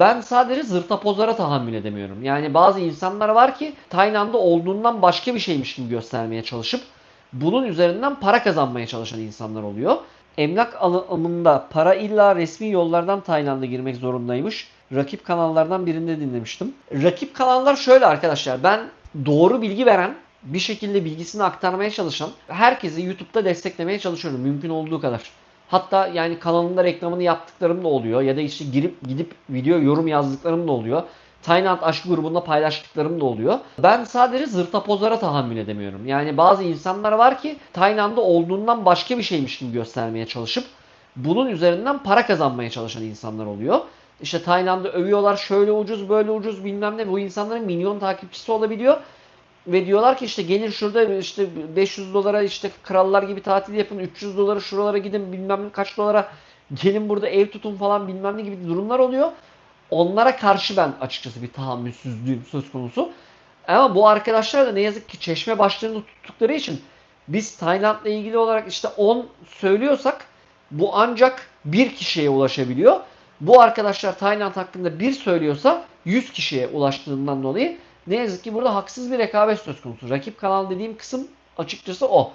Ben sadece zırtapozlara tahammül edemiyorum. Yani bazı insanlar var ki Tayland'da olduğundan başka bir şeymiş gibi göstermeye çalışıp bunun üzerinden para kazanmaya çalışan insanlar oluyor. Emlak alımında para illa resmi yollardan Tayland'a girmek zorundaymış. Rakip kanallardan birinde dinlemiştim. Rakip kanallar şöyle arkadaşlar. Ben doğru bilgi veren, bir şekilde bilgisini aktarmaya çalışan herkesi YouTube'da desteklemeye çalışıyorum mümkün olduğu kadar. Hatta yani kanalında reklamını yaptıklarım da oluyor ya da işte girip gidip video yorum yazdıklarım da oluyor. Tayland aşk grubunda paylaştıklarım da oluyor. Ben sadece zırtapozlara tahammül edemiyorum. Yani bazı insanlar var ki Tayland'da olduğundan başka bir şeymiş gibi göstermeye çalışıp bunun üzerinden para kazanmaya çalışan insanlar oluyor. İşte Tayland'ı övüyorlar şöyle ucuz böyle ucuz bilmem ne bu insanların milyon takipçisi olabiliyor. Ve diyorlar ki işte gelin şurada işte 500 dolara işte krallar gibi tatil yapın 300 dolara şuralara gidin bilmem kaç dolara gelin burada ev tutun falan bilmem ne gibi durumlar oluyor. Onlara karşı ben açıkçası bir tahammülsüzlüğüm söz konusu. Ama bu arkadaşlar da ne yazık ki çeşme başlarını tuttukları için biz Tayland'la ilgili olarak işte 10 söylüyorsak bu ancak bir kişiye ulaşabiliyor. Bu arkadaşlar Tayland hakkında bir söylüyorsa 100 kişiye ulaştığından dolayı ne yazık ki burada haksız bir rekabet söz konusu. Rakip kanal dediğim kısım açıkçası o.